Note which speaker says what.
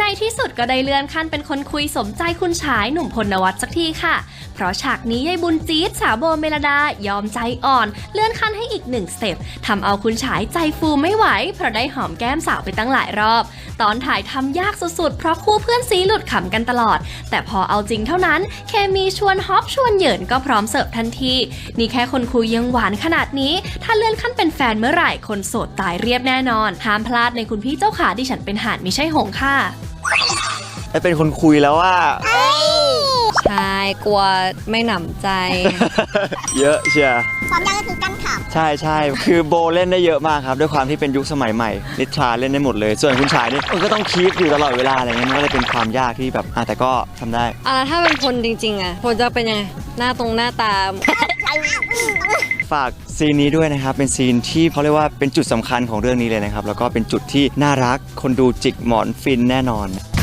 Speaker 1: ในที่สุดก็ได้เลื่อนขั้นเป็นคนคุยสมใจคุณชายหนุ่มพลนวัตสักทีค่ะ เพราะฉากนี้ยายบุญจี๊ดสาวโบเมลดายอมใจอ่อน เลื่อนขั้นให้อีกหนึ่งสเต็ปทำเอาคุณชายใจฟูไม่ไหว เพราะได้หอมแก้มสาวไปตั้งหลายรอบ ตอนถ่ายทำยากสุดๆ เพราะคู่เพื่อนซีหลุดขำกันตลอด แต่พอเอาจริงเท่านั้น เคมีชวนฮอปชวนเหยินก็พร้อมเสิร์ฟทันที นี่แค่คนคุยยังหวานขนาดนี้ ถ้าเลื่อนขั้นเป็นแฟนเมื่อไหร่คนโสดตายเรียบแน่นอนห้ามพลาดในคุณพี่เจ้าขาดิฉันเป็นห่านไม่ใช่หงค่ะ
Speaker 2: ไอเป็นคนคุยแล้วว่า
Speaker 3: ใช่กลัวไม่หนำใจ
Speaker 2: เยอะเชียร์
Speaker 4: ความยากก็คือกั้นข
Speaker 2: ใช่ใช่คือโบเล่นได้เยอะมากครับ ด้วยความที่เป็นยุคสมัยใหม่นิทราเล่นได้หมดเลย ส่วนคุณชายนี่มันก็ต้องคีปอยู่ตลอดเวลาอะไรเงี้ยมันก็เลยเป็นความยากที่แบบอะแต่ก็ทำได้
Speaker 3: อะแล้วถ้าเป็นพลจริงๆอะพลจะเป็นยังไงหน้าตรงหน้าตา
Speaker 2: ฝากซีนนี้ด้วยนะครับ เป็นซีนที่เขาเรียกว่าเป็นจุดสำคัญของเรื่องนี้เลยนะครับ แล้วก็เป็นจุดที่น่ารักคนดูจิกหมอนฟินแน่นอนำ